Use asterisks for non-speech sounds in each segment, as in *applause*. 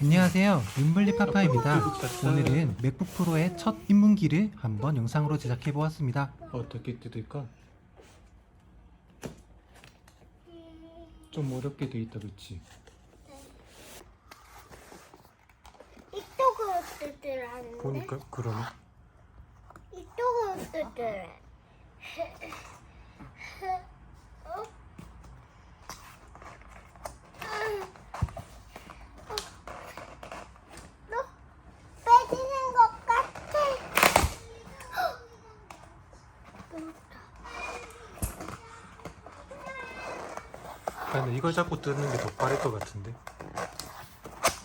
안녕하세요. 윤블리 파파입니다. 오늘은 맥북 프로의 첫 입문기를 한번 영상으로 제작해 보았습니다. 어떻게 뜯을까? 좀 어렵게 돼 있다, 그치? 이쪽으로 뜯으라는데 보니까 그러네. 이쪽으로 뜯으래 *laughs* 어? 어? 너 빼지는 것 같아 나는 이걸 잡고 뜯는 게 더 빠를 것 같은데.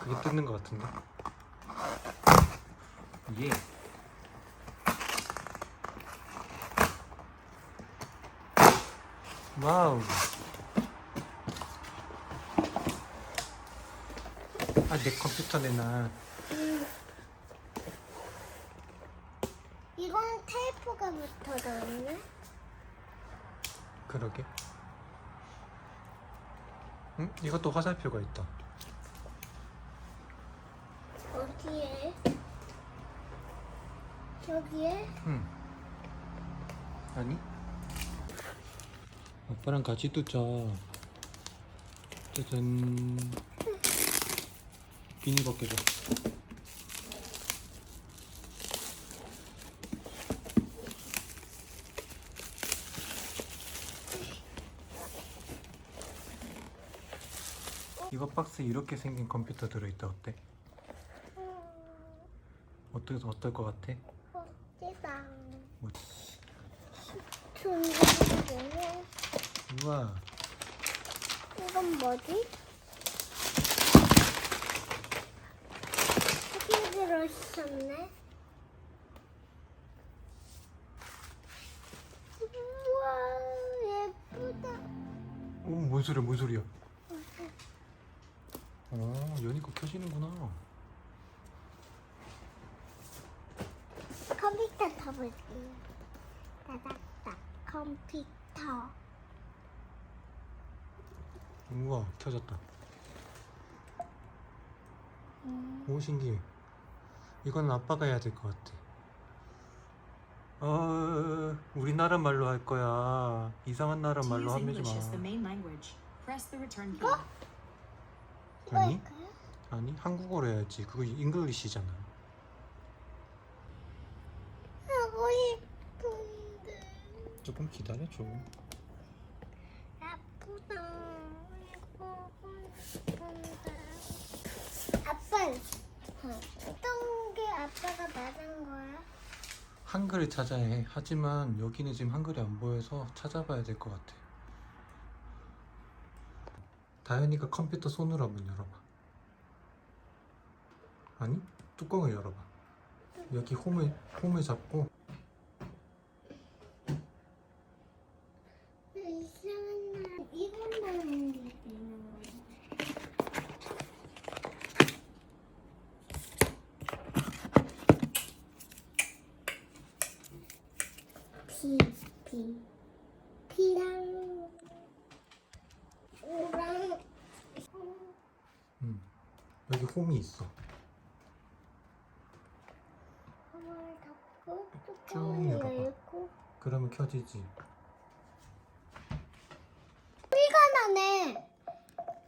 그게 뜯는 것 같은데. 예. 와우. 아, 내 컴퓨터 내놔. 이건 테이프가 붙어져 있네 그러게. 응? 이것도 화살표가 있다. 어디에? 저기에? 응. 아니? 아빠랑 같이 뜯자. 짜잔. 비닐 벗겨줘. 이거 박스에 이렇게 생긴 컴퓨터 들어있다 어때? 어때 어떨 것 같아? 어디다? 뭐, 준비되네 우와 이건 뭐지? 여기 들어있었네. 우와 예쁘다. 오, 뭔 소리야, 뭔 소리야? 어, 연이거 켜지는구나. 컴퓨터 타볼게. 따닥따 컴퓨터. 우와, 켜졌다. 음, 오, 신기해. 이건 아빠가 해야 될 것 같아. 어, 우리나라 말로 할 거야. 이상한 나라 말로 as the 마. main language, press the return key. 아니? 아니, 한국어로 해야지. 그거 잉글리시잖아. 하고 싶은데 조금 기다려줘. 아프다. 하고 싶은데. 아빠, 어떤 게 아빠가 맞은 거야? 한글을 찾아야 해. 하지만 여기는 지금 한글이 안 보여서 찾아봐야 될 것 같아. 다현이가 컴퓨터 손으로 한번 열어봐. 아니, 뚜껑을 열어봐. 여기 홈을, 홈을 잡고 이상한 날 이것만 하는 게 되는 거야. 피, 피, 피랑 오랑 음, 있어. 홈을 닫고 쭉 뚜껑을 열어봐. 열고 그러면 켜지지. 소리가 나네.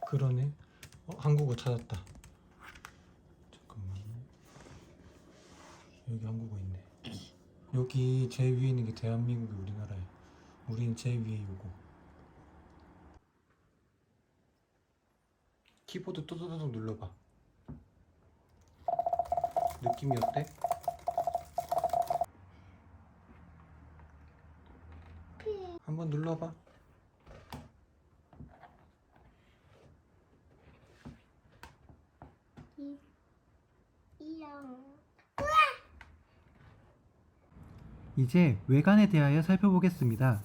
그러네. 어, 한국어 찾았다. 잠깐만. 여기 한국어 있네. 여기 제일 위에 있는 게 대한민국이 우리나라야. 우리는 제일 위에 요거. 키보드 또또또또 눌러봐. 느낌이 어때? 피, 한번 눌러봐. 이제 외관에 대하여 살펴보겠습니다.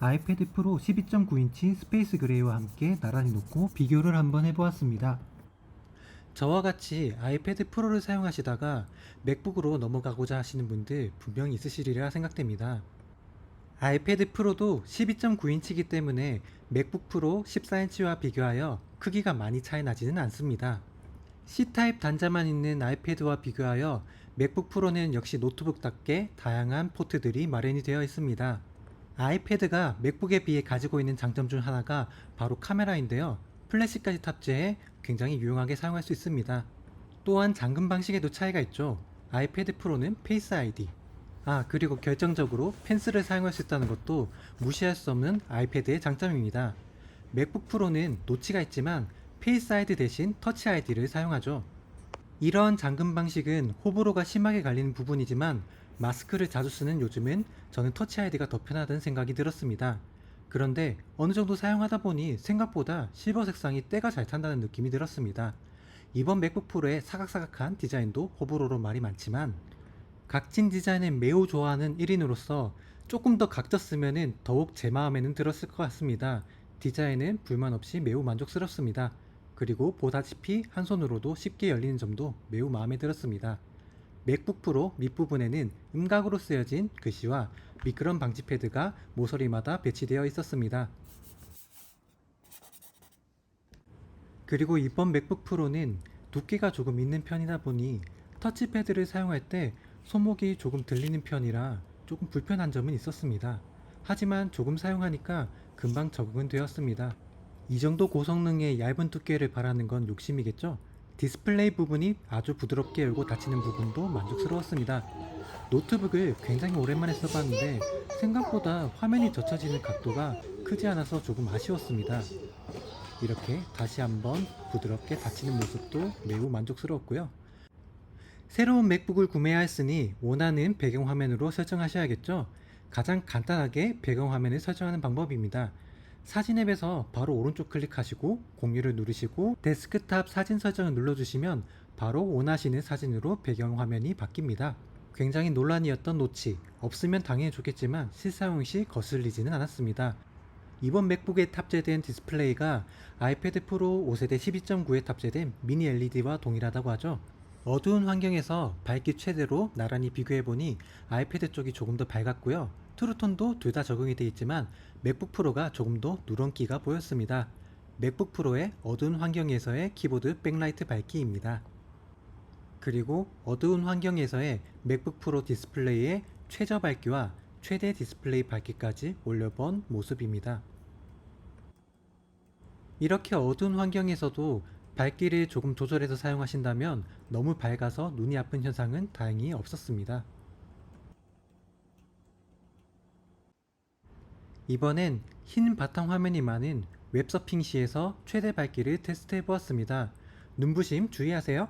아이패드 프로 12.9인치 스페이스 그레이와 함께 나란히 놓고 비교를 한번 해보았습니다. 저와 같이 아이패드 프로를 사용하시다가 맥북으로 넘어가고자 하시는 분들 분명히 있으시리라 생각됩니다. 아이패드 프로도 12.9인치이기 때문에 맥북 프로 14인치와 비교하여 크기가 많이 차이 나지는 않습니다. C타입 단자만 있는 아이패드와 비교하여 맥북 프로는 역시 노트북답게 다양한 포트들이 마련이 되어 있습니다. 아이패드가 맥북에 비해 가지고 있는 장점 중 하나가 바로 카메라인데요. 플래시까지 탑재해 굉장히 유용하게 사용할 수 있습니다. 또한 잠금 방식에도 차이가 있죠. 아이패드 프로는 페이스 아이디. 아, 그리고 결정적으로 펜슬을 사용할 수 있다는 것도 무시할 수 없는 아이패드의 장점입니다. 맥북 프로는 노치가 있지만 페이스 아이디 대신 터치 아이디를 사용하죠. 이런 잠금 방식은 호불호가 심하게 갈리는 부분이지만 마스크를 자주 쓰는 요즘은 저는 터치 아이디가 더 편하다는 생각이 들었습니다. 그런데 어느 정도 사용하다 보니 생각보다 실버 색상이 때가 잘 탄다는 느낌이 들었습니다. 이번 맥북 프로의 사각사각한 디자인도 호불호로 말이 많지만 각진 디자인을 매우 좋아하는 1인으로서 조금 더 각졌으면 더욱 제 마음에는 들었을 것 같습니다. 디자인은 불만 없이 매우 만족스럽습니다. 그리고 보다시피 한 손으로도 쉽게 열리는 점도 매우 마음에 들었습니다. 맥북 프로 밑부분에는 음각으로 쓰여진 글씨와 미끄럼 방지 패드가 모서리마다 배치되어 있었습니다. 그리고 이번 맥북 프로는 두께가 조금 있는 편이다 보니 터치패드를 사용할 때 손목이 조금 들리는 편이라 조금 불편한 점은 있었습니다. 하지만 조금 사용하니까 금방 적응은 되었습니다. 이 정도 고성능의 얇은 두께를 바라는 건 욕심이겠죠? 디스플레이 부분이 아주 부드럽게 열고 닫히는 부분도 만족스러웠습니다. 노트북을 굉장히 오랜만에 써봤는데 생각보다 화면이 젖혀지는 각도가 크지 않아서 조금 아쉬웠습니다. 이렇게 다시 한번 부드럽게 닫히는 모습도 매우 만족스러웠고요. 새로운 맥북을 구매하였으니 원하는 배경화면으로 설정하셔야겠죠? 가장 간단하게 배경화면을 설정하는 방법입니다. 사진 앱에서 바로 오른쪽 클릭하시고 공유를 누르시고 데스크탑 사진 설정을 눌러주시면 바로 원하시는 사진으로 배경 화면이 바뀝니다. 굉장히 논란이었던 노치, 없으면 당연히 좋겠지만 실사용 시 거슬리지는 않았습니다. 이번 맥북에 탑재된 디스플레이가 아이패드 프로 5세대 12.9에 탑재된 미니 LED와 동일하다고 하죠. 어두운 환경에서 밝기 최대로 나란히 비교해보니 아이패드 쪽이 조금 더 밝았고요. 트루톤도 둘 다 적용이 되어 있지만 맥북 프로가 조금 더 누런기가 보였습니다. 맥북 프로의 어두운 환경에서의 키보드 백라이트 밝기입니다. 그리고 어두운 환경에서의 맥북 프로 디스플레이의 최저 밝기와 최대 디스플레이 밝기까지 올려본 모습입니다. 이렇게 어두운 환경에서도 밝기를 조금 조절해서 사용하신다면 너무 밝아서 눈이 아픈 현상은 다행히 없었습니다. 이번엔 흰 바탕 화면이 많은 웹서핑 시에서 최대 밝기를 테스트해 보았습니다. 눈부심 주의하세요.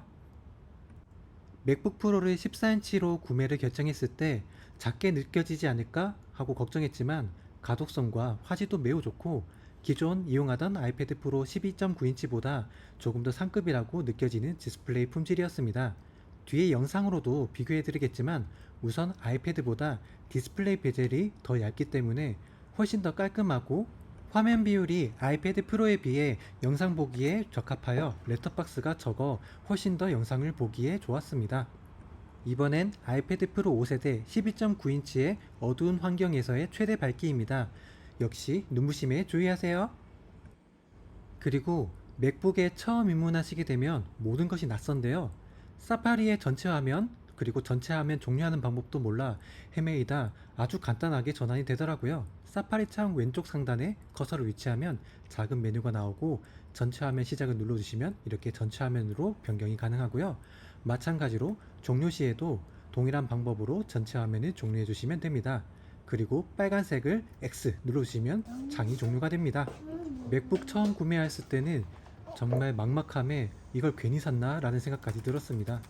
맥북 프로를 14인치로 구매를 결정했을 때 작게 느껴지지 않을까 하고 걱정했지만 가독성과 화질도 매우 좋고 기존 이용하던 아이패드 프로 12.9인치보다 조금 더 상급이라고 느껴지는 디스플레이 품질이었습니다. 뒤에 영상으로도 비교해 드리겠지만 우선 아이패드보다 디스플레이 베젤이 더 얇기 때문에 훨씬 더 깔끔하고 화면 비율이 아이패드 프로에 비해 영상 보기에 적합하여 랩톱박스가 적어 훨씬 더 영상을 보기에 좋았습니다. 이번엔 아이패드 프로 5세대 12.9인치의 어두운 환경에서의 최대 밝기입니다. 역시 눈부심에 주의하세요. 그리고 맥북에 처음 입문하시게 되면 모든 것이 낯선데요. 사파리의 전체 화면 그리고 전체 화면 종료하는 방법도 몰라 헤매이다 아주 간단하게 전환이 되더라고요. 사파리 창 왼쪽 상단에 커서를 위치하면 작은 메뉴가 나오고 전체 화면 시작을 눌러주시면 이렇게 전체 화면으로 변경이 가능하고요. 마찬가지로 종료 시에도 동일한 방법으로 전체 화면을 종료해 주시면 됩니다. 그리고 빨간색을 X 눌러주시면 장이 종료가 됩니다. 맥북 처음 구매했을 때는 정말 막막함에 이걸 괜히 샀나 라는 생각까지 들었습니다.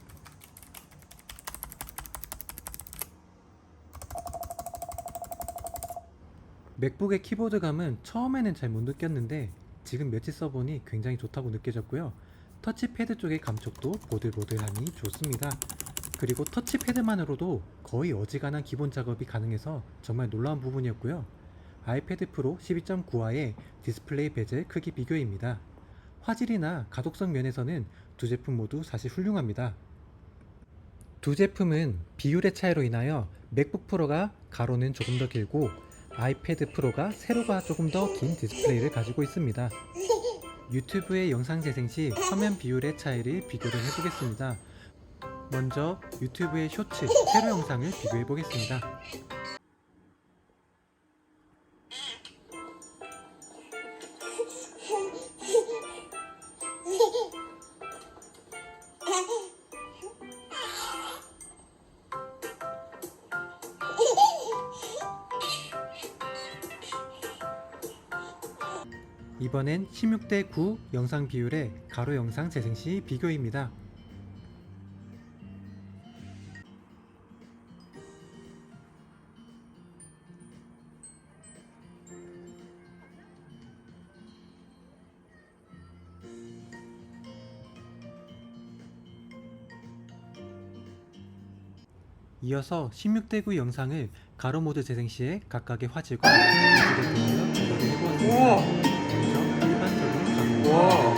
맥북의 키보드감은 처음에는 잘 못 느꼈는데 지금 며칠 써보니 굉장히 좋다고 느껴졌고요. 터치패드 쪽의 감촉도 보들보들하니 좋습니다. 그리고 터치패드만으로도 거의 어지간한 기본 작업이 가능해서 정말 놀라운 부분이었고요. 아이패드 프로 12.9와의 디스플레이 베젤 크기 비교입니다. 화질이나 가독성 면에서는 두 제품 모두 사실 훌륭합니다. 두 제품은 비율의 차이로 인하여 맥북 프로가 가로는 조금 더 길고 아이패드 프로가 세로가 조금 더 긴 디스플레이를 가지고 있습니다. 유튜브의 영상 재생 시 화면 비율의 차이를 비교를 해보겠습니다. 먼저 유튜브의 쇼츠 세로 영상을 비교해 보겠습니다. 이번엔 16대 9 영상 비율의 가로 영상 재생 시 비교입니다. 이어서 16대 9 영상을 가로 모드 재생 시에 각각의 화질과 모드를 대하여 비교를 해보았습니다. 와.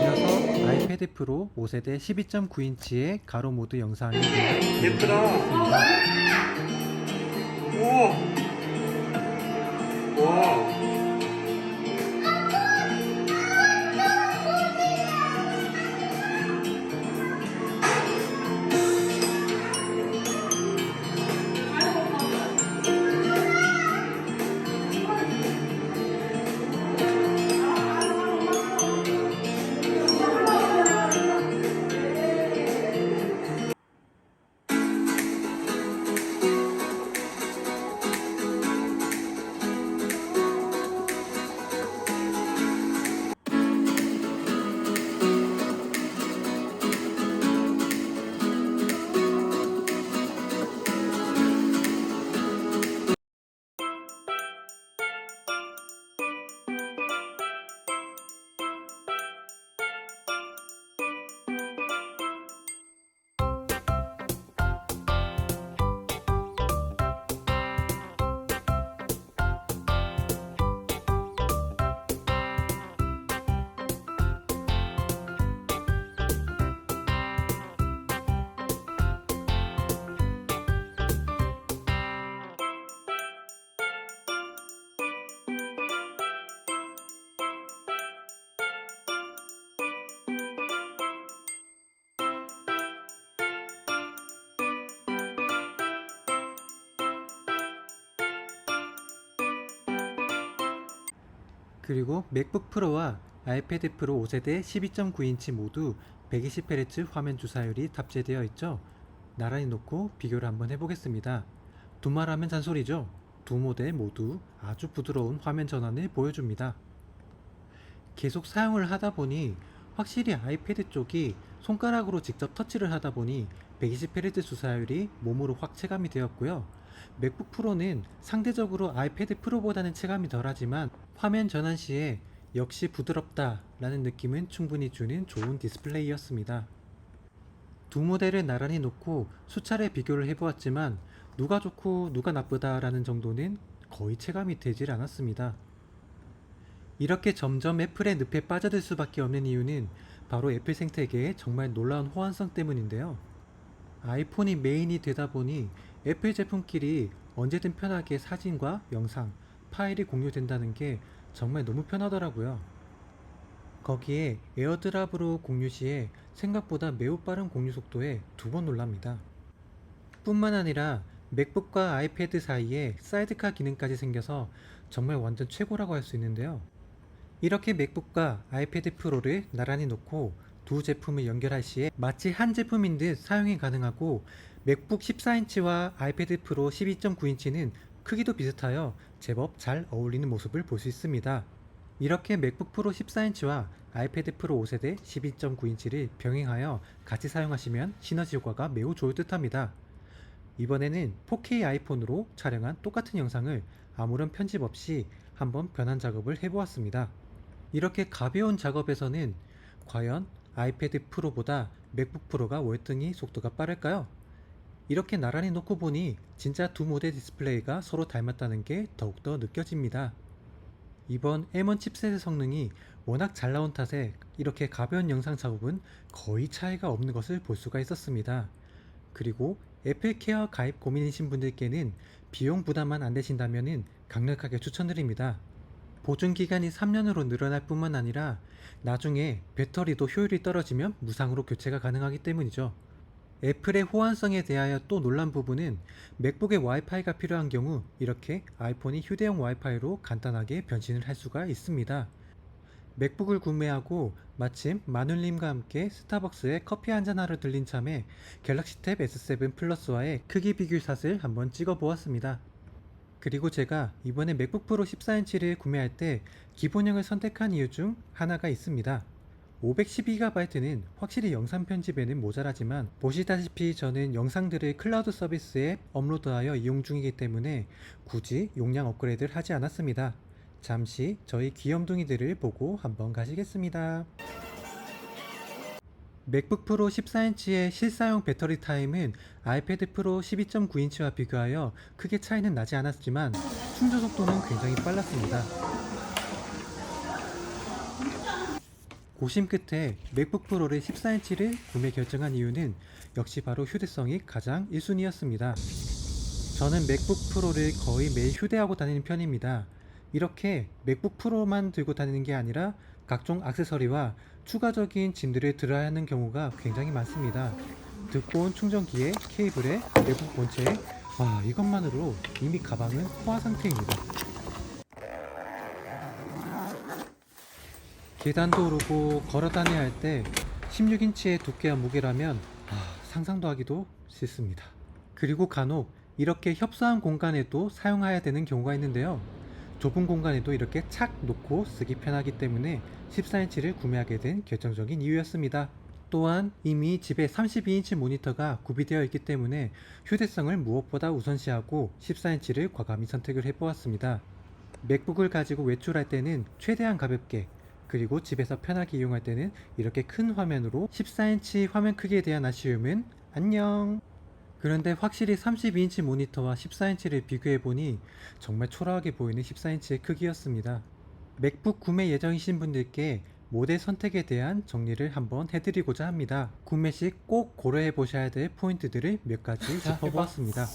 이어서 아이패드 프로 5세대 12.9인치의 가로 모드 영상이 예쁘다. 우 와. 와. 그리고 맥북 프로와 아이패드 프로 5세대 12.9인치 모두 120Hz 화면 주사율이 탑재되어 있죠. 나란히 놓고 비교를 한번 해보겠습니다. 두말하면 잔소리죠. 두 모델 모두 아주 부드러운 화면 전환을 보여줍니다. 계속 사용을 하다 보니 확실히 아이패드 쪽이 손가락으로 직접 터치를 하다 보니 120Hz 주사율이 몸으로 확 체감이 되었고요. 맥북 프로는 상대적으로 아이패드 프로보다는 체감이 덜하지만 화면 전환 시에 역시 부드럽다라는 느낌은 충분히 주는 좋은 디스플레이였습니다. 두 모델을 나란히 놓고 수차례 비교를 해보았지만 누가 좋고 누가 나쁘다라는 정도는 거의 체감이 되질 않았습니다. 이렇게 점점 애플의 늪에 빠져들 수밖에 없는 이유는 바로 애플 생태계의 정말 놀라운 호환성 때문인데요. 아이폰이 메인이 되다 보니 애플 제품끼리 언제든 편하게 사진과 영상, 파일이 공유된다는 게 정말 너무 편하더라고요. 거기에 에어드랍으로 공유 시에 생각보다 매우 빠른 공유 속도에 두 번 놀랍니다. 뿐만 아니라 맥북과 아이패드 사이에 사이드카 기능까지 생겨서 정말 완전 최고라고 할 수 있는데요. 이렇게 맥북과 아이패드 프로를 나란히 놓고 두 제품을 연결할 시에 마치 한 제품인 듯 사용이 가능하고 맥북 14인치와 아이패드 프로 12.9인치는 크기도 비슷하여 제법 잘 어울리는 모습을 볼 수 있습니다. 이렇게 맥북 프로 14인치와 아이패드 프로 5세대 12.9인치를 병행하여 같이 사용하시면 시너지 효과가 매우 좋을 듯 합니다. 이번에는 4K 아이폰으로 촬영한 똑같은 영상을 아무런 편집 없이 한번 변환 작업을 해보았습니다. 이렇게 가벼운 작업에서는 과연 아이패드 프로보다 맥북 프로가 월등히 속도가 빠를까요? 이렇게 나란히 놓고 보니 진짜 두 모델 디스플레이가 서로 닮았다는 게 더욱더 느껴집니다. 이번 M1 칩셋의 성능이 워낙 잘 나온 탓에 이렇게 가벼운 영상 작업은 거의 차이가 없는 것을 볼 수가 있었습니다. 그리고 애플 케어 가입 고민이신 분들께는 비용 부담만 안 되신다면 강력하게 추천드립니다. 보증 기간이 3년으로 늘어날 뿐만 아니라 나중에 배터리도 효율이 떨어지면 무상으로 교체가 가능하기 때문이죠. 애플의 호환성에 대하여 또 놀란 부분은 맥북에 와이파이가 필요한 경우 이렇게 아이폰이 휴대용 와이파이로 간단하게 변신을 할 수가 있습니다. 맥북을 구매하고 마침 마눌님과 함께 스타벅스에 커피 한잔하러 들린 참에 갤럭시 탭 S7 플러스와의 크기 비교샷을 한번 찍어 보았습니다. 그리고 제가 이번에 맥북 프로 14인치를 구매할 때 기본형을 선택한 이유 중 하나가 있습니다. 512GB는 확실히 영상 편집에는 모자라지만 보시다시피 저는 영상들을 클라우드 서비스에 업로드하여 이용 중이기 때문에 굳이 용량 업그레이드를 하지 않았습니다. 잠시 저희 귀염둥이들을 보고 한번 가시겠습니다. 맥북 프로 14인치의 실사용 배터리 타임은 아이패드 프로 12.9인치와 비교하여 크게 차이는 나지 않았지만 충전 속도는 굉장히 빨랐습니다. 고심 끝에 맥북 프로를 14인치를 구매 결정한 이유는 역시 바로 휴대성이 가장 1순위였습니다. 저는 맥북 프로를 거의 매일 휴대하고 다니는 편입니다. 이렇게 맥북 프로만 들고 다니는 게 아니라 각종 액세서리와 추가적인 짐들을 들어야 하는 경우가 굉장히 많습니다. 온 충전기에 케이블에 맥북 본체에 와 이것만으로 이미 가방은 포화 상태입니다. 계단도 오르고 걸어 다녀야 할 때 16인치의 두께와 무게라면 아, 상상도 하기도 싫습니다. 그리고 간혹 이렇게 협소한 공간에도 사용해야 되는 경우가 있는데요. 좁은 공간에도 이렇게 착 놓고 쓰기 편하기 때문에 14인치를 구매하게 된 결정적인 이유였습니다. 또한 이미 집에 32인치 모니터가 구비되어 있기 때문에 휴대성을 무엇보다 우선시하고 14인치를 과감히 선택을 해보았습니다. 맥북을 가지고 외출할 때는 최대한 가볍게 그리고 집에서 편하게 이용할 때는 이렇게 큰 화면으로 14인치 화면 크기에 대한 아쉬움은 안녕. 그런데 확실히 32인치 모니터와 14인치를 비교해보니 정말 초라하게 보이는 14인치의 크기였습니다. 맥북 구매 예정이신 분들께 모델 선택에 대한 정리를 한번 해드리고자 합니다. 구매 시 꼭 고려해 보셔야 될 포인트들을 몇 가지 짚어보았습니다.